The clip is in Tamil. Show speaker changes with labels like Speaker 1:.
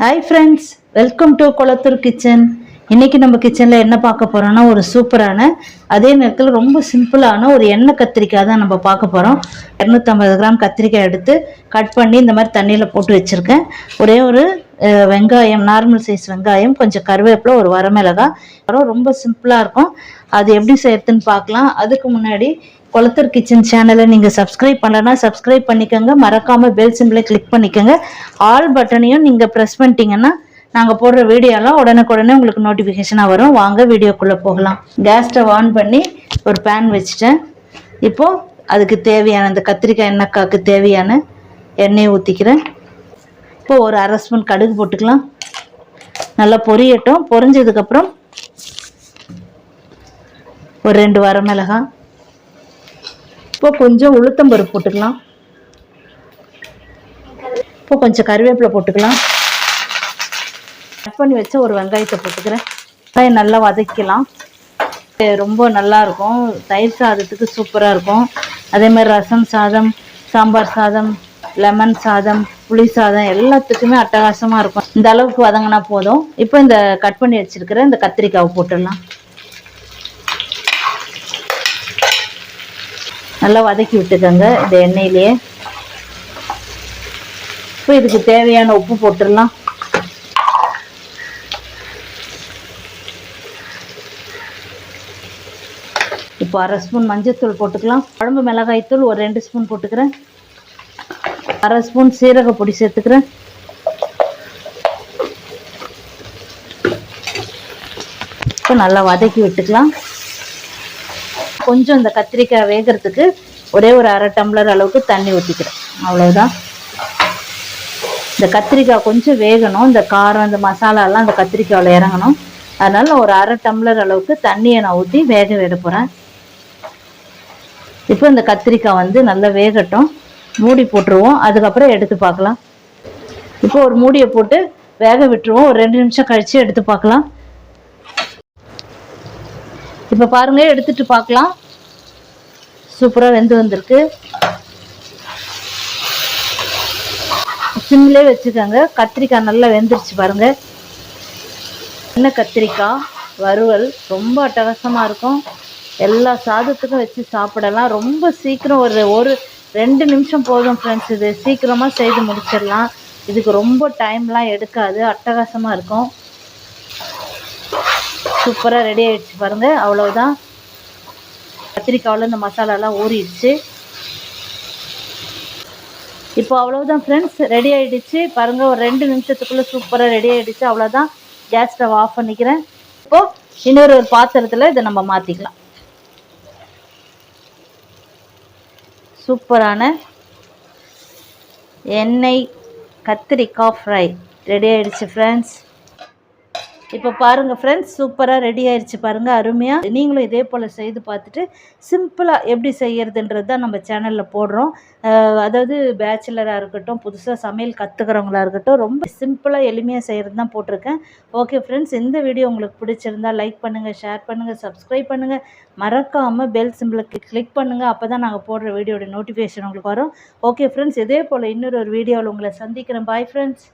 Speaker 1: Hi friends welcome to Kulathur kitchen இன்றைக்கி நம்ம கிச்சனில் என்ன பார்க்க போகிறோம்னா ஒரு சூப்பரான அதே நேரத்தில் ரொம்ப சிம்பிளான ஒரு எண்ணெய் கத்திரிக்காய் தான் நம்ம பார்க்க போகிறோம் இரநூத்தம்பது கிராம் கத்திரிக்காய் எடுத்து கட் பண்ணி இந்த மாதிரி தண்ணியில் போட்டு வச்சுருக்கேன். ஒரே ஒரு வெங்காயம் நார்மல் சைஸ் வெங்காயம் கொஞ்சம் கருவேப்பிலை ஒரு வரமிளகாய். அப்புறம் ரொம்ப சிம்பிளாக இருக்கும். அது எப்படி செய்யறதுன்னு பார்க்கலாம். அதுக்கு முன்னாடி குளத்தூர் கிச்சன் சேனலை நீங்கள் சப்ஸ்கிரைப் பண்ணலன்னா சப்ஸ்கிரைப் பண்ணிக்கோங்க. மறக்காமல் பெல் சிம்பிளை கிளிக் பண்ணிக்கோங்க. ஆல் பட்டனையும் நீங்கள் ப்ரெஸ் பண்ணிட்டீங்கன்னா நாங்கள் போடுற வீடியோலாம் உடனுக்குடனே உங்களுக்கு நோட்டிஃபிகேஷனாக வரும். வாங்க வீடியோக்குள்ளே போகலாம். கேஸ் ஸ்டவ் ஆன் பண்ணி ஒரு பேன் வச்சுட்டேன். இப்போது அதுக்கு தேவையான அந்த கத்திரிக்காய் எண்ணெய்க்காக்கு தேவையான எண்ணெயை ஊற்றிக்கிறேன் இப்போ ஒரு அரை ஸ்பூன் கடுகு போட்டுக்கலாம். நல்லா பொரியட்டும். பொரிஞ்சதுக்கப்புறம் ஒரு ரெண்டு வரமிளகாய். இப்போ கொஞ்சம் உளுத்தம்பருப்பு போட்டுக்கலாம். இப்போ கொஞ்சம் கருவேப்பிலை போட்டுக்கலாம். கட் பண்ணி வச்ச ஒரு வெங்காயத்தை போட்டுக்கிறேன். வெங்காயம் நல்லா வதக்கலாம் ரொம்ப நல்லா இருக்கும். தயிர் சாதத்துக்கு சூப்பராக இருக்கும். அதே மாதிரி ரசம் சாதம் சாம்பார் சாதம் லெமன் சாதம் புளி சாதம் எல்லாத்துக்குமே அட்டகாசமாக இருக்கும். இந்த அளவுக்கு வதங்கினா போதும். இப்போ இந்த கட் பண்ணி வச்சிருக்கிற இந்த கத்திரிக்காவை போட்டுடலாம். நல்லா வதக்கி விட்டுக்கோங்க இந்த எண்ணெயிலேயே. இப்போ இதுக்கு தேவையான உப்பு போட்டுடலாம். இப்போ அரை ஸ்பூன் மஞ்சத்தூள் போட்டுக்கலாம். குழம்பு மிளகாய்த்தூள் ஒரு ரெண்டு ஸ்பூன் போட்டுக்கிறேன். அரை ஸ்பூன் சீரக பொடி சேர்த்துக்கிறேன். இப்போ நல்லா வதக்கி விட்டுக்கலாம். கொஞ்சம் இந்த கத்திரிக்காய் வேகிறதுக்கு ஒரே ஒரு அரை டம்ளர் அளவுக்கு தண்ணி ஊற்றிக்கிறேன் அவ்வளோதான் இந்த கத்திரிக்காய் கொஞ்சம் வேகணும். இந்த காரம் இந்த மசாலாலாம் அந்த கத்திரிக்காயில் இறங்கணும். அதனால் ஒரு அரை டம்ளர் அளவுக்கு தண்ணியை நான் ஊற்றி வேக விட போகிறேன் இப்போ இந்த கத்திரிக்காய் வந்து நல்லா வேகட்டும். மூடி போட்டுருவோம். அதுக்கப்புறம் எடுத்து பார்க்கலாம். இப்போ ஒரு மூடியை போட்டு வேக விட்டுருவோம். ஒரு ரெண்டு நிமிஷம் கழித்து எடுத்து பார்க்கலாம். இப்போ பாருங்க எடுத்துட்டு பார்க்கலாம். சூப்பராக வெந்து வந்திருக்கு. சிம்லே வச்சுக்கோங்க. கத்திரிக்காய் நல்லா வெந்துருச்சு பாருங்க. என்ன கத்திரிக்காய்? வறுவல். ரொம்ப அட்டகாசமாக இருக்கும். எல்லா சாதத்துக்கும் வச்சு சாப்பிடலாம். ரொம்ப சீக்கிரம் ஒரு ஒரு ரெண்டு நிமிஷம் போதும் ஃப்ரெண்ட்ஸ் இது சீக்கிரமாக செய்து முடிச்சிடலாம். இதுக்கு ரொம்ப டைம்லாம் எடுக்காது. அட்டகாசமாக இருக்கும். சூப்பராக ரெடி ஆகிடுச்சு பாருங்கள் அவ்வளோதான் கத்திரிக்காவில் இந்த மசாலாலாம் ஊறிடுச்சு. இப்போ அவ்வளோதான் ஃப்ரெண்ட்ஸ் ரெடி ஆகிடுச்சு பாருங்கள் ஒரு ரெண்டு நிமிஷத்துக்குள்ளே சூப்பராக ரெடி ஆகிடுச்சு அவ்வளோதான் கேஸ் ஸ்டவ் ஆஃப் பண்ணிக்கிறேன். இப்போது இன்னொரு ஒரு பாத்திரத்தில் இதை நம்ம மாற்றிக்கலாம் சூப்பரான எண்ணெய் கத்திரிக்காய் ஃப்ரை ரெடி ஆகிடுச்சு ஃப்ரெண்ட்ஸ் இப்போ பாருங்க ஃப்ரெண்ட்ஸ் சூப்பராக ரெடி ஆயிடுச்சு பாருங்க அருமையாக நீங்களும் இதே போல் செய்து பார்த்துட்டு சிம்பிளாக எப்படி செய்யறதுன்றது தான் நம்ம சேனலில் போடுறோம். அதாவது பேச்சுலராக இருக்கட்டும் புதுசாக சமையல் கற்றுக்கிறவங்களா இருக்கட்டும் ரொம்ப சிம்பிளாக எளிமையாக செய்கிறது தான் போட்டிருக்கேன். ஓகே ஃப்ரெண்ட்ஸ் இந்த வீடியோ உங்களுக்கு பிடிச்சிருந்தா லைக் பண்ணுங்கள் ஷேர் பண்ணுங்கள் சப்ஸ்கிரைப் பண்ணுங்கள் மறக்காமல் பெல் சிம்பிளை கிளிக் பண்ணுங்கள் அப்போ தான் நாங்கள் போடுற வீடியோட நோட்டிஃபிகேஷன் உங்களுக்கு வரும். ஓகே ஃப்ரெண்ட்ஸ் இதே போல் இன்னொரு ஒரு வீடியோவில் உங்களை சந்திக்கிறேன். Bye friends